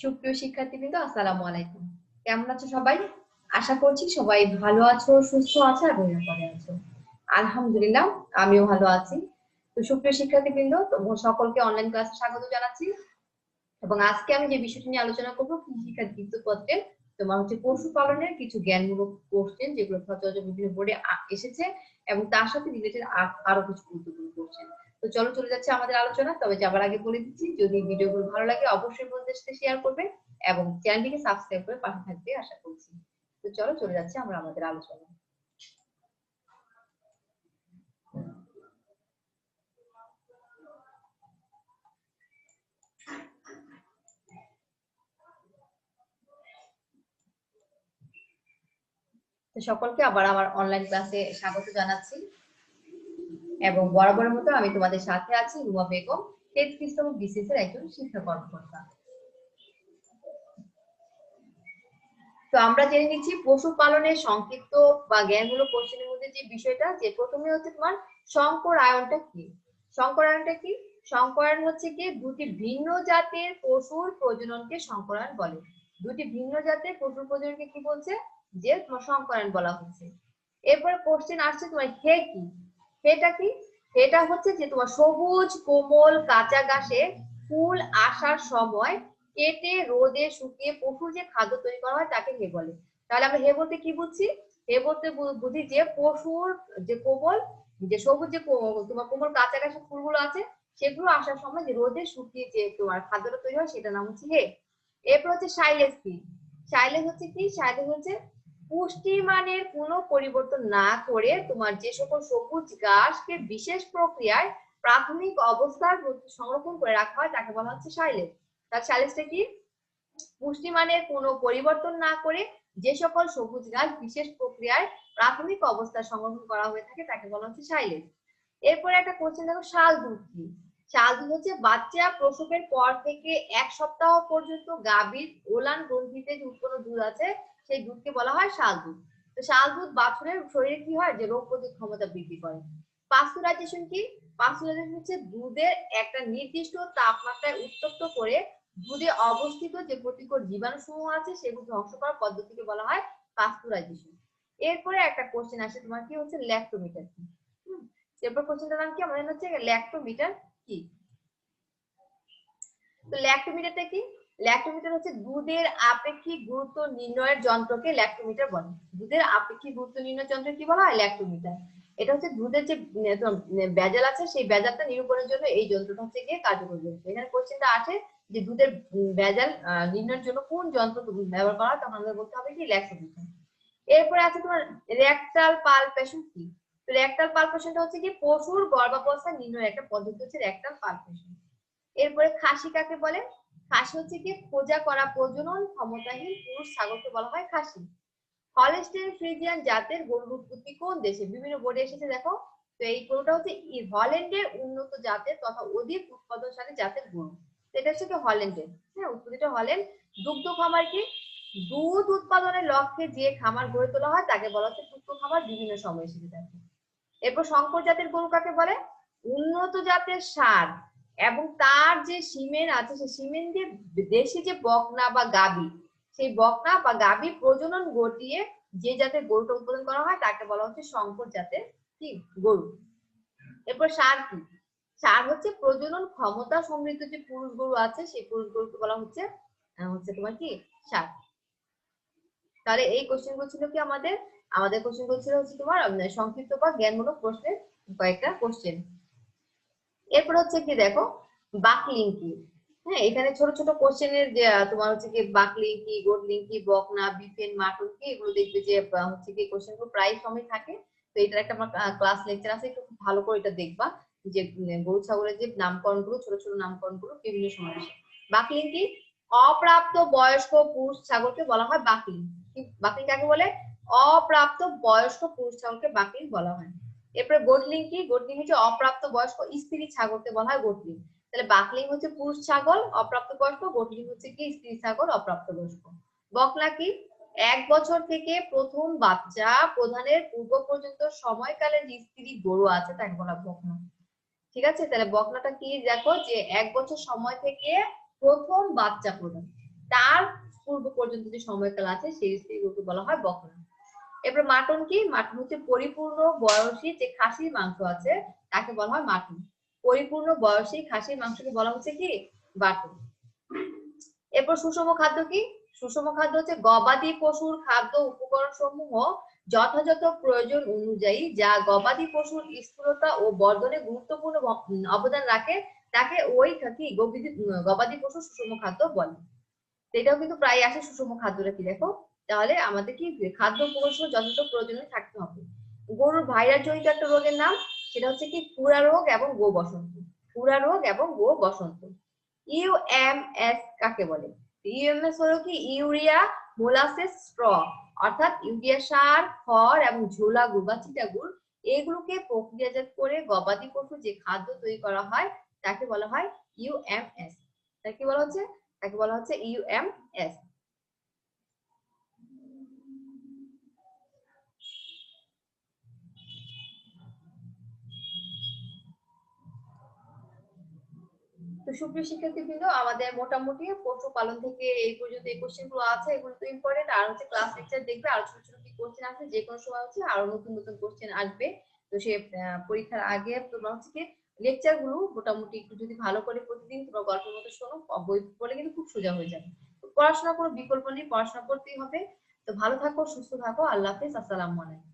সুপ্রিয় শিক্ষার্থীবৃন্দ, আসসালামু আলাইকুম। কেমন আছো সবাই? আশা করছি সবাই ভালো আছো, সুস্থ আছো এবং নিরাপদে আছো। আলহামদুলিল্লাহ, আমিও ভালো আছি। তো সুপ্রিয় শিক্ষার্থীবৃন্দ সকলকে অনলাইন ক্লাসে স্বাগত জানাচ্ছি। এবং আজকে আমি যে বিষয়টি নিয়ে আলোচনা করব শিক্ষা পত্রে তোমার হচ্ছে পশুপালনের কিছু জ্ঞানমূলক কোশ্চেন যেগুলো সচরাচর বিভিন্ন বোর্ডে এসেছে এবং তার সাথে রিলেটেড আরও কিছু গুরুত্বপূর্ণ কোশ্চেন তো চলো চলে যাচ্ছে আমাদের আলোচনা, তবে যাবার আগে বলে দিচ্ছি, যদি ভিডিওগুলো ভালো লাগে অবশ্যই বন্ধুদের সাথে শেয়ার করবে এবং চ্যানেলটিকে সাবস্ক্রাইব করে পাশে থাকবে আশা করছি। তো চলো চলে যাচ্ছে আমরা আমাদের আলোচনা। সকলকে আবার আমার অনলাইন ক্লাসে স্বাগত জানাচ্ছি। এবং বরাবর মতো আমি তোমাদের সাথে আছি রুমা বেগম তেত্রিশতম বিসিএস এর একজন শিক্ষা কর্মকর্তা। তো আমরা জেনে নিচ্ছি পশুপালনের সংক্ষিপ্ত বা জ্ঞানমূলক কোশ্চেনের মধ্যে যে বিষয়টা, যে প্রথমে হচ্ছে তোমার সংকর আয়নটা কি? সংকর আয়নটা কি? সংকরায়ন হচ্ছে কি দুটি ভিন্ন জাতের পশুর প্রজননকে সংকরায়ন বলে। দুটি ভিন্ন জাতের পশুর প্রজননকে কি বলছে? যে তোমার সংকরায়ন বলা হচ্ছে। এরপরে কোশ্চেন আসছে তোমার হে কি? হেটা কি? এটা হচ্ছে যে তোমার সবুজ, কোমল, কাঁচা ঘাসে ফুল আসার সময় কেটে রোদে শুকিয়ে পশুর যে খাদ্য তৈরি করা হয় তাকে হে বলে। তাহলে আমরা হে বলতে কি বুঝছি? হে বলতে বুঝি যে পশুর যে কোমল, যে সবুজ যে তোমার কোমল, কাঁচা ঘাসের ফুলগুলো আছে, সেগুলো আসার সময় যে রোদে শুকিয়ে যে তোমার খাদ্যটা তৈরি হয় সেটা নাম হচ্ছে হে। এরপর হচ্ছে সাইলেস কি? সাইলেস হচ্ছে কি? সাইলেস হচ্ছে পুষ্টিমানের কোনো পরিবর্তন না করে তোমার যে সকল সবুজ গাছকে বিশেষ প্রক্রিয়ায় প্রাথমিক অবস্থার সংরক্ষণ করে রাখা হয়, তাকে বলা হচ্ছে সাইলেজ তার সাইলেজটা কি? পুষ্টিমানের কোনো পরিবর্তন না করে যে সকল সবুজ গাছ বিশেষ প্রক্রিয়ায় প্রাথমিক অবস্থায় সংরক্ষণ করা হয়ে থাকে, তাকে বলা হচ্ছে সাইলেজ এরপরে একটা কোশ্চেন দেখো, শাল দুধ কি? শাল দুধ হচ্ছে বাচ্চা প্রসবের পর থেকে এক সপ্তাহ পর্যন্ত গাভীর ওলান গ্রন্থিতে যে উৎপন্ন দুধ আছে সেই দুধকে বলা হয় শাল দুধ। তো শাল দুধ বাছুরের শরীরে কি হয়? যে রোগ প্রতিরোধ ক্ষমতা বৃদ্ধি করে। পাস্তুরাইজেশন কি? পাস্তুরাইজেশন হচ্ছে দুধের একটা নির্দিষ্ট তাপমাত্রায় উত্তপ্ত করে দুধে অবস্থিত যে প্রতিকূল জীবাণু সমূহ আছে, সেগুলো ধ্বংস করার পদ্ধতিকে বলা হয় পাস্তুরাইজেশন এরপরে একটা কোশ্চেন আসে, তোমার কি হচ্ছে? ল্যাক্টোমিটার কি? এরপর কোশ্চেনটার নাম কি? আমাদের হচ্ছে ল্যাক্টোমিটার কি? তো ল্যাক্টোমিটারটা কি? ল্যাক্টোমিটার হচ্ছে দুধের আপেক্ষিক গুরুত্ব নির্ণয়ের যন্ত্রকে ল্যাক্টোমিটার বলে। দুধের আপেক্ষিক গুরুত্ব নির্ণয় যন্ত্র কি বলা হয়? ল্যাক্টোমিটার। এটা হচ্ছে দুধের যে বেজাল আছে, সেই বেজালটা নিরূপণের জন্য এই যন্ত্রটা হচ্ছে গিয়ে কার্যকরী যন্ত্র এখানে কোশ্চেনটা আছে যে দুধের বেজাল নির্ণয়ের জন্য কোন যন্ত্র ব্যবহার করা তখন আমাদের বলতে হবে কি ল্যাক্টোমিটার। এরপরে আছে তোমার রেকটাল পালপেশন কি? রেকটাল পালপেশনটা হচ্ছে কি পশুর গর্ভাবস্থা নির্ণয়ের একটা পদ্ধতি হচ্ছে রেকটাল পালপেশন। এরপরে খাসি কাকে বলে? খাসি হচ্ছে কি খোঁজা করা প্রজনন ক্ষমতাহীন পুরুষ ছাগলকে বলা হয় খাসি। হলেস্টেন ফ্রিজিয়ান জাতের গরুর উৎপত্তি কোন দেশে? বিভিন্ন বোর্ডে এসেছে, দেখো। তো এই গরুটা হচ্ছে হল্যান্ডের উন্নত জাতের তথা অধিক উৎপাদনশালী জাতের গরু। এটা হচ্ছে কি হল্যান্ডের হ্যাঁ উৎপত্তিটা হল্যান্ড। দুগ্ধ খামার কি? দুধ উৎপাদনের লক্ষ্যে যে খামার গড়ে তোলা হয়, তাকে বলা হচ্ছে দুগ্ধ খামার। বিভিন্ন সময় এসেছে থাকে এরপর শঙ্কর জাতের গরু কাকে বলে? উন্নত জাতের সার। এবং তার যে সিমেন আছে, সেই সিমেন্ট দিয়ে দেশে যে বকনা বা গাবি সেই বকনা বা গাবি প্রজনন ঘটিয়ে যে জাতের গরুটা উৎপাদন করা হয়, তাকে বলা হচ্ছে শঙ্কর জাতের, কি, গরু। এরপর সার কি? সার হচ্ছে প্রজনন ক্ষমতা সমৃদ্ধ যে পুরুষ গরু আছে, সেই পুরুষ গরুকে বলা হচ্ছে হচ্ছে তোমার কি? সার। তাহলে এই কোশ্চেনগুলো ছিল কি আমাদের? আমাদের কোশ্চেনগুলো ছিল হচ্ছে তোমার সংক্ষিপ্ত বা জ্ঞানমূলক প্রশ্নের কয়েকটা কোশ্চেন এরপর হচ্ছে কি দেখো বাকলিং কি হ্যাঁ এখানে ছোট ছোট কোশ্চেনের যে তোমার হচ্ছে কি বাকলিং কি গোডলিং কি বকনা বিফেন মাটন, কি এগুলো দেখবে যে হচ্ছে কি কোশ্চেনগুলো প্রায় সময় থাকে। তো এটার একটা আমার ক্লাস লেকচার আছে, একটু ভালো করে এটা দেখবা। যে গরু, ছাগলের যে নামকরণগুলো, ছোট ছোট নামকরণগুলো, বিভিন্ন সময় আসে। বাকলিং কি অপ্রাপ্ত বয়স্ক পুরুষ ছাগলকে বলা হয় বাকলিং। বাকলিং কাকে বলে? অপ্রাপ্ত বয়স্ক পুরুষ ছাগলকে বাকলিং বলা হয়। এরপরে গোটলিং কি? গোটলিং হচ্ছে অপ্রাপ্ত বয়স্ক স্ত্রী ছাগলকে বলা হয় গোটলিং তাহলে বাকলিং হচ্ছে পুরুষ ছাগল, অপ্রাপ্ত বয়স্ক। গোটলিং হচ্ছে কি? স্ত্রী ছাগল, অপ্রাপ্ত বয়স্ক। বকলা কি? এক বছর থেকে প্রথম বাচ্চা প্রধানের পূর্ব পর্যন্ত সময়কালে যে স্ত্রী গরু আছে তাকে বলা বকনা। ঠিক আছে? তাহলে বকনাটা কি? দেখো যে এক বছর সময় থেকে প্রথম বাচ্চা প্রধান। তার পূর্ব পর্যন্ত যে সময়কাল আছে, সেই স্ত্রীগুলোকে বলা হয় বকনা। এরপর মাটন কি? মাটন হচ্ছে পরিপূর্ণ বয়সী যে খাসির মাংস আছে, তাকে বলা হয় মাটন। পরিপূর্ণ বয়সী খাসির মাংসকে বলা হচ্ছে কি? বাটন। এরপর সুষম খাদ্য কি? সুষম খাদ্য হচ্ছে গবাদি পশুর খাদ্য উপকরণ সমূহ যথাযথ প্রয়োজন অনুযায়ী যা গবাদি পশুর স্থূলতা ও বর্ধনে গুরুত্বপূর্ণ অবদান রাখে, তাকে ওই কি গবাদি গবাদি পশু সুষম খাদ্য বলে। এটাও কিন্তু প্রায় আসে সুষম খাদ্যটা কি দেখো? তাহলে আমাদের কি খাদ্য উপকরণ যথেষ্ট প্রয়োজনে থাকতে হবে। গরুর ভাইরাস জনিত একটা রোগের নাম, সেটা হচ্ছে কি খুরা রোগ এবং গো বসন্ত। খুরা রোগ এবং গো বসন্ত। ইউএমএস কাকে বলে? ইউএমএস হলো কি ইউরিয়া মোলাসেস স্ট্র অর্থাৎ ইউরিয়া সার, খড় এবং ঝোলা গুড় বা চিটা গুড়, এগুলোকে প্রক্রিয়াজাত করে গবাদি পশু যে খাদ্য তৈরি করা হয়, তাকে বলা হয় ইউএমএস তাকে বলা হচ্ছে, তাকে বলা হচ্ছে ইউএমএস তো সুপ্রিয় শিক্ষার্থীবৃন্দ, আমাদের মোটামুটি পশুপালন থেকে এই পর্যন্ত এই কোশ্চেনগুলো আছে, এগুলো তো ইম্পর্টেন্ট আর হচ্ছে ক্লাস লেকচার দেখবে, আর ছোট ছোট কি কোশ্চেন আছে যে কোনো সময় হচ্ছে আরও নতুন নতুন কোশ্চেন আসবে। তো সে পরীক্ষার আগে তোমরা হচ্ছে কি লেকচারগুলো মোটামুটি একটু যদি ভালো করে প্রতিদিন তোমরা গল্পের মতো শোনো বই পড়লে কিন্তু খুব সোজা হয়ে যাবে। পড়াশোনা কোনো বিকল্প নেই, পড়াশোনা করতেই হবে। তো ভালো থাকো, সুস্থ থাকো, আল্লাহ হাফেজ, আসসালামু আলাইকুম।